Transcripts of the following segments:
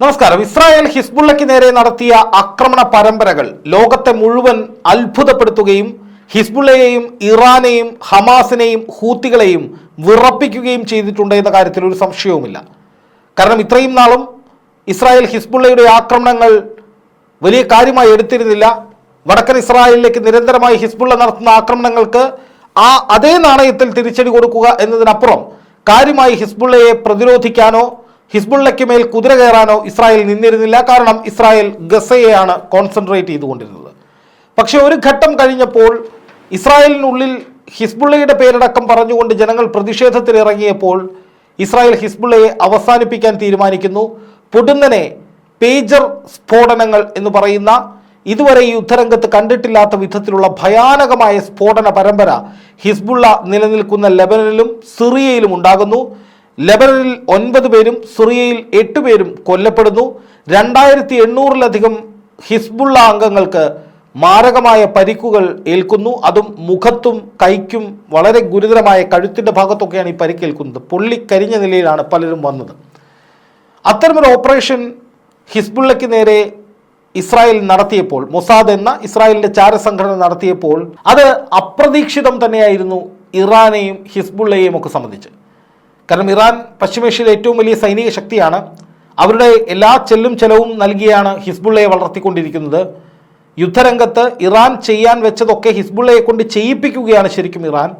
നമസ്കാരം. ഇസ്രായേൽ ഹിസ്ബുള്ളയ്ക്ക് നേരെ നടത്തിയ ആക്രമണ പരമ്പരകൾ ലോകത്തെ മുഴുവൻ അത്ഭുതപ്പെടുത്തുകയും ഹിസ്ബുള്ളയെയും ഇറാനെയും ഹമാസിനെയും ഹൂത്തികളെയും വിറപ്പിക്കുകയും ചെയ്തിട്ടുണ്ട് എന്ന കാര്യത്തിൽ ഒരു സംശയവുമില്ല. കാരണം ഇത്രയും നാളും ഇസ്രായേൽ ഹിസ്ബുള്ളയുടെ ആക്രമണങ്ങൾ വലിയ കാര്യമായി എടുത്തിരുന്നില്ല. വടക്കൻ ഇസ്രായേലിലേക്ക് നിരന്തരമായി ഹിസ്ബുള്ള നടത്തുന്ന ആക്രമണങ്ങൾക്ക് ആ അതേ നാണയത്തിൽ തിരിച്ചടി കൊടുക്കുക എന്നതിനപ്പുറം കാര്യമായി ഹിസ്ബുള്ളയെ പ്രതിരോധിക്കാനോ ഹിസ്ബുള്ളയ്ക്ക് മേൽ കുതിര കയറാനോ ഇസ്രായേൽ നിന്നിരുന്നില്ല. കാരണം ഇസ്രായേൽ ഗസയെയാണ് കോൺസെൻട്രേറ്റ് ചെയ്തുകൊണ്ടിരുന്നത്. പക്ഷേ ഒരു ഘട്ടം കഴിഞ്ഞപ്പോൾ ഇസ്രായേലിനുള്ളിൽ ഹിസ്ബുള്ളയുടെ പേരടക്കം പറഞ്ഞുകൊണ്ട് ജനങ്ങൾ പ്രതിഷേധത്തിൽ ഇറങ്ങിയപ്പോൾ ഇസ്രായേൽ ഹിസ്ബുള്ളയെ അവസാനിപ്പിക്കാൻ തീരുമാനിക്കുന്നു. പൊടുന്നനെ പേജർ സ്ഫോടനങ്ങൾ എന്ന് പറയുന്ന ഇതുവരെ യുദ്ധരംഗത്ത് കണ്ടിട്ടില്ലാത്ത വിധത്തിലുള്ള ഭയാനകമായ സ്ഫോടന പരമ്പര ഹിസ്ബുള്ള നിലനിൽക്കുന്ന ലെബനനിലും സിറിയയിലും ഉണ്ടാകുന്നു. ലെബനനിൽ ഒൻപത് പേരും സിറിയയിൽ എട്ട് പേരും കൊല്ലപ്പെടുന്നു. രണ്ടായിരത്തി എണ്ണൂറിലധികം ഹിസ്ബുള്ള അംഗങ്ങൾക്ക് മാരകമായ പരിക്കുകൾ ഏൽക്കുന്നു. അതും മുഖത്തും കൈക്കും വളരെ ഗുരുതരമായ കഴുത്തിന്റെ ഭാഗത്തൊക്കെയാണ് ഈ പരിക്കേൽക്കുന്നത് പൊള്ളിക്കരിഞ്ഞ നിലയിലാണ് പലരും വന്നത്. അത്തരമൊരു ഓപ്പറേഷൻ ഹിസ്ബുള്ളയ്ക്ക് നേരെ ഇസ്രായേൽ നടത്തിയപ്പോൾ മൊസാദ് എന്ന ഇസ്രായേലിന്റെ ചാരസംഘടന നടത്തിയപ്പോൾ അത് അപ്രതീക്ഷിതം തന്നെയായിരുന്നു ഇറാനെയും ഹിസ്ബുള്ളയെയും ഒക്കെ സംബന്ധിച്ച്. കാരണം ഇറാൻ പശ്ചിമേഷ്യയിലെ ഏറ്റവും വലിയ സൈനിക ശക്തിയാണ്. അവരുടെ എല്ലാ ചെല്ലും ചെലവും നൽകിയാണ് ഹിസ്ബുള്ളയെ വളർത്തിക്കൊണ്ടിരിക്കുന്നത്. യുദ്ധരംഗത്ത് ഇറാൻ ചെയ്യാൻ വെച്ചതൊക്കെ ഹിസ്ബുള്ളയെ കൊണ്ട് ചെയ്യിപ്പിക്കുകയാണ് ശരിക്കും ഇറാൻ.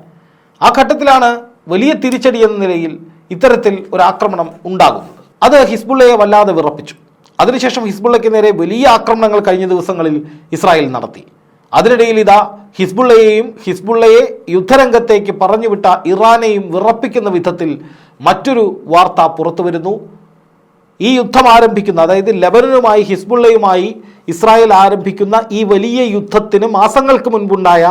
ആ ഘട്ടത്തിലാണ് വലിയ തിരിച്ചടി എന്ന നിലയിൽ ഇത്തരത്തിൽ ഒരു ആക്രമണം ഉണ്ടാകുന്നത്. അത് ഹിസ്ബുള്ളയെ വല്ലാതെ വിറപ്പിച്ചു. അതിനുശേഷം ഹിസ്ബുള്ളയ്ക്ക് നേരെ വലിയ ആക്രമണങ്ങൾ കഴിഞ്ഞ ദിവസങ്ങളിൽ ഇസ്രായേൽ നടത്തി. അതിനിടയിൽ ഇതാ ഹിസ്ബുള്ളയെയും ഹിസ്ബുള്ളയെ യുദ്ധരംഗത്തേക്ക് പറഞ്ഞുവിട്ട ഇറാനെയും വിറപ്പിക്കുന്ന വിധത്തിൽ മറ്റൊരു വാർത്ത പുറത്തു വരുന്നു. ഈ യുദ്ധം ആരംഭിക്കുന്ന അതായത് ലെബനനുമായി ഹിസ്ബുള്ളയുമായി ഇസ്രായേൽ ആരംഭിക്കുന്ന ഈ വലിയ യുദ്ധത്തിന് മാസങ്ങൾക്ക് മുൻപുണ്ടായ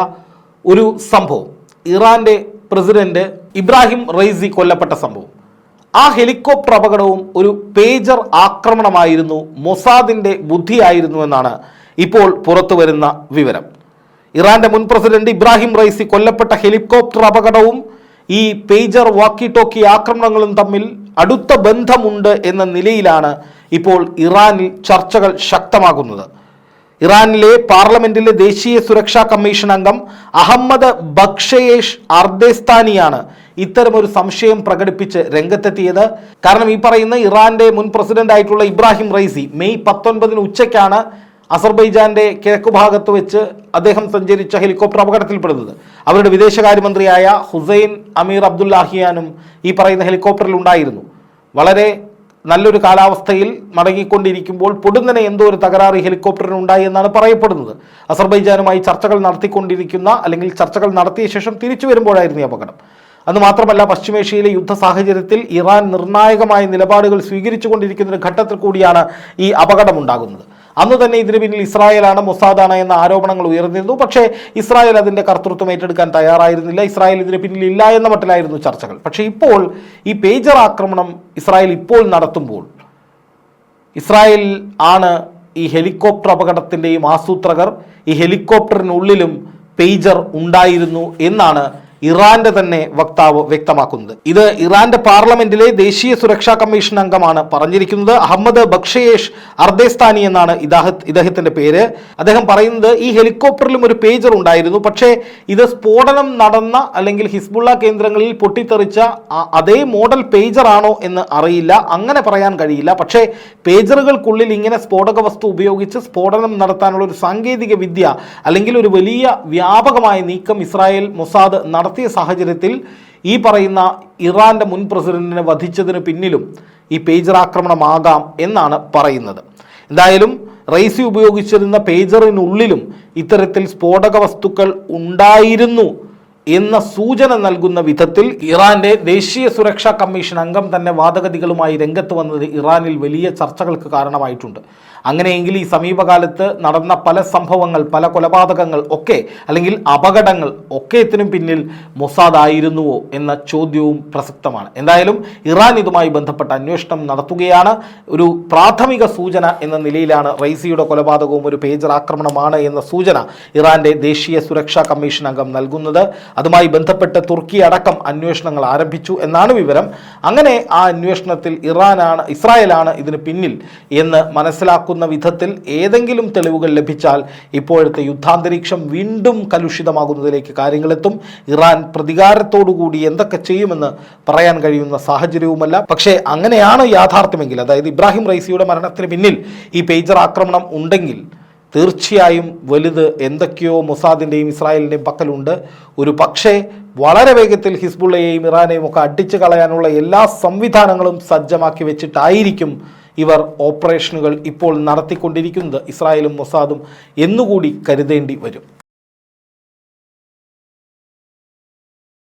ഒരു സംഭവം. ഇറാന്റെ പ്രസിഡന്റ് ഇബ്രാഹിം റൈസി കൊല്ലപ്പെട്ട സംഭവം. ആ ഹെലികോപ്റ്റർ അപകടവും ഒരു പേജർ ആക്രമണമായിരുന്നു. മൊസാദിന്റെ ബുദ്ധിയായിരുന്നു എന്നാണ് ഇപ്പോൾ പുറത്തു വരുന്ന വിവരം. ഇറാന്റെ മുൻ പ്രസിഡന്റ് ഇബ്രാഹിം റൈസി കൊല്ലപ്പെട്ട ഹെലികോപ്റ്റർ അപകടവും ഈ പേജർ വാക്കി ടോക്കി ആക്രമണങ്ങളും തമ്മിൽ അടുത്ത ബന്ധമുണ്ട് എന്ന നിലയിലാണ് ഇപ്പോൾ ഇറാനിൽ ചർച്ചകൾ ശക്തമാകുന്നത്. ഇറാനിലെ പാർലമെന്റിലെ ദേശീയ സുരക്ഷാ കമ്മീഷൻ അംഗം അഹമ്മദ് ബക്ഷയേഷ് അർദേസ്ഥാനിയാണ് ഇത്തരമൊരു സംശയം പ്രകടിപ്പിച്ച് രംഗത്തെത്തിയത്. കാരണം ഈ പറയുന്ന ഇറാന്റെ മുൻ പ്രസിഡന്റ് ആയിട്ടുള്ള ഇബ്രാഹിം റൈസി മെയ് പത്തൊൻപതിന് ഉച്ചയ്ക്കാണ് അസർബൈജാന്റെ കിഴക്കു ഭാഗത്ത് വെച്ച് അദ്ദേഹം സഞ്ചരിച്ച ഹെലികോപ്റ്റർ അപകടത്തിൽപ്പെടുന്നത്. അവരുടെ വിദേശകാര്യമന്ത്രിയായ ഹുസൈൻ അമീർ അബ്ദുല്ലാഹിയാനും ഈ പറയുന്ന ഹെലികോപ്റ്ററിൽ ഉണ്ടായിരുന്നു. വളരെ നല്ലൊരു കാലാവസ്ഥയിൽ മടങ്ങിക്കൊണ്ടിരിക്കുമ്പോൾ പൊടുന്നനെ എന്തോ ഒരു തകരാറ് ഹെലികോപ്റ്ററിന് ഉണ്ടായി എന്നാണ് പറയപ്പെടുന്നത്. അസർബൈജാനുമായി ചർച്ചകൾ നടത്തിക്കൊണ്ടിരിക്കുന്ന അല്ലെങ്കിൽ ചർച്ചകൾ നടത്തിയ ശേഷം തിരിച്ചു വരുമ്പോഴായിരുന്നു ഈ അപകടം. അന്ന് മാത്രമല്ല പശ്ചിമേഷ്യയിലെ യുദ്ധ സാഹചര്യത്തിൽ ഇറാൻ നിർണായകമായ നിലപാടുകൾ സ്വീകരിച്ചു കൊണ്ടിരിക്കുന്ന ഘട്ടത്തിൽ കൂടിയാണ് ഈ അപകടമുണ്ടാകുന്നത്. അന്ന് തന്നെ ഇതിന് പിന്നിൽ ഇസ്രായേലാണ് മൊസാദാണ് എന്ന ആരോപണങ്ങൾ ഉയർന്നിരുന്നു. പക്ഷേ ഇസ്രായേൽ അതിന്റെ കർത്തൃത്വം ഏറ്റെടുക്കാൻ തയ്യാറായിരുന്നില്ല. ഇസ്രായേൽ ഇതിന് പിന്നിൽ ഇല്ല എന്ന മട്ടിലായിരുന്നു ചർച്ചകൾ. പക്ഷേ ഇപ്പോൾ ഈ പേജർ ആക്രമണം ഇസ്രായേൽ ഇപ്പോൾ നടത്തുമ്പോൾ ഇസ്രായേൽ ആണ് ഈ ഹെലികോപ്റ്റർ അപകടത്തിന്റെയും ആസൂത്രകർ ഈ ഹെലികോപ്റ്ററിനുള്ളിലും പേജർ ഉണ്ടായിരുന്നു എന്നാണ് ഇറാന്റെ തന്നെ വക്താവ് വ്യക്തമാക്കുന്നത്. ഇത് ഇറാന്റെ പാർലമെന്റിലെ ദേശീയ സുരക്ഷാ കമ്മീഷൻ അംഗമാണ് പറഞ്ഞിരിക്കുന്നത്. അഹമ്മദ് ബക്ഷയേഷ് അർദേസ്ഥാനി എന്നാണ് ഇദ്ദേഹ ഇദ്ദേഹത്തിന്റെ പേര്. അദ്ദേഹം പറയുന്നത് ഈ ഹെലികോപ്റ്ററിലും ഒരു പേജർ ഉണ്ടായിരുന്നു. പക്ഷേ ഇത് സ്ഫോടനം നടന്ന അല്ലെങ്കിൽ ഹിസ്ബുള്ള കേന്ദ്രങ്ങളിൽ പൊട്ടിത്തെറിച്ച അതേ മോഡൽ പേജർ ആണോ എന്ന് അറിയില്ല. അങ്ങനെ പറയാൻ കഴിയില്ല. പക്ഷേ പേജറുകൾക്കുള്ളിൽ ഇങ്ങനെ സ്ഫോടക വസ്തു ഉപയോഗിച്ച് സ്ഫോടനം നടത്താനുള്ള ഒരു സാങ്കേതിക വിദ്യ അല്ലെങ്കിൽ ഒരു വലിയ വ്യാപകമായ നീക്കം ഇസ്രായേൽ മൊസാദ് നടത്തിയ സാഹചര്യത്തിൽ ഈ പറയുന്ന ഇറാന്റെ മുൻ പ്രസിഡന്റിനെ വധിച്ചതിന് പിന്നിലും ഈ പേജർ ആക്രമണമാകാം എന്നാണ് പറയുന്നത്. എന്തായാലും റൈസി ഉപയോഗിച്ചിരുന്ന പേജറിനുള്ളിലും ഇത്തരത്തിൽ സ്ഫോടക വസ്തുക്കൾ ഉണ്ടായിരുന്നു എന്ന സൂചന നൽകുന്ന വിധത്തിൽ ഇറാന്റെ ദേശീയ സുരക്ഷാ കമ്മീഷൻ അംഗം തന്നെ വാദഗതികളുമായി രംഗത്ത് വന്നത് ഇറാനിൽ വലിയ ചർച്ചകൾക്ക് കാരണമായിട്ടുണ്ട്. അങ്ങനെയെങ്കിൽ ഈ സമീപകാലത്ത് നടന്ന പല സംഭവങ്ങൾ പല കൊലപാതകങ്ങൾ ഒക്കെ അല്ലെങ്കിൽ അപകടങ്ങൾ ഒക്കെ ഇതിനും പിന്നിൽ മൊസാദ് ആയിരുന്നുവോ എന്ന ചോദ്യവും പ്രസക്തമാണ്. എന്തായാലും ഇറാൻ ഇതുമായി ബന്ധപ്പെട്ട അന്വേഷണം നടത്തുകയാണ്. ഒരു പ്രാഥമിക സൂചന എന്ന നിലയിലാണ് റൈസിയുടെ കൊലപാതകവും ഒരു പേജർ ആക്രമണമാണ് എന്ന സൂചന ഇറാന്റെ ദേശീയ സുരക്ഷാ കമ്മീഷൻ അംഗം നൽകുന്നത്. അതുമായി ബന്ധപ്പെട്ട് തുർക്കി അടക്കം അന്വേഷണങ്ങൾ ആരംഭിച്ചു എന്നാണ് വിവരം. അങ്ങനെ ആ അന്വേഷണത്തിൽ ഇറാനാണ് ഇസ്രായേലാണ് ഇതിന് പിന്നിൽ എന്ന് മനസ്സിലാക്കുന്ന വിധത്തിൽ ഏതെങ്കിലും തെളിവുകൾ ലഭിച്ചാൽ ഇപ്പോഴത്തെ യുദ്ധാന്തരീക്ഷം വീണ്ടും കലുഷിതമാകുന്നതിലേക്ക് കാര്യങ്ങളെത്തും. ഇറാൻ പ്രതികാരത്തോടുകൂടി എന്തൊക്കെ ചെയ്യുമെന്ന് പറയാൻ കഴിയുന്ന സാഹചര്യവുമല്ല. പക്ഷേ അങ്ങനെയാണ് യാഥാർത്ഥ്യമെങ്കിൽ അതായത് ഇബ്രാഹിം റൈസിയുടെ മരണത്തിന് പിന്നിൽ ഈ പേജർ ആക്രമണം ഉണ്ടെങ്കിൽ തീർച്ചയായും വലുത് എന്തൊക്കെയോ മൊസാദിന്റെയും ഇസ്രായേലിന്റെയും പക്കലുണ്ട്. ഒരു പക്ഷേ വളരെ വേഗത്തിൽ ഹിസ്ബുള്ളയെയും ഇറാനെയും ഒക്കെ അടിച്ചു കളയാനുള്ള എല്ലാ സംവിധാനങ്ങളും സജ്ജമാക്കി വെച്ചിട്ടായിരിക്കും ഇവർ ഓപ്പറേഷനുകൾ ഇപ്പോൾ നടത്തിക്കൊണ്ടിരിക്കുന്നത്. ഇസ്രായേലും മൊസാദും എന്നുകൂടി കരുതേണ്ടി വരും.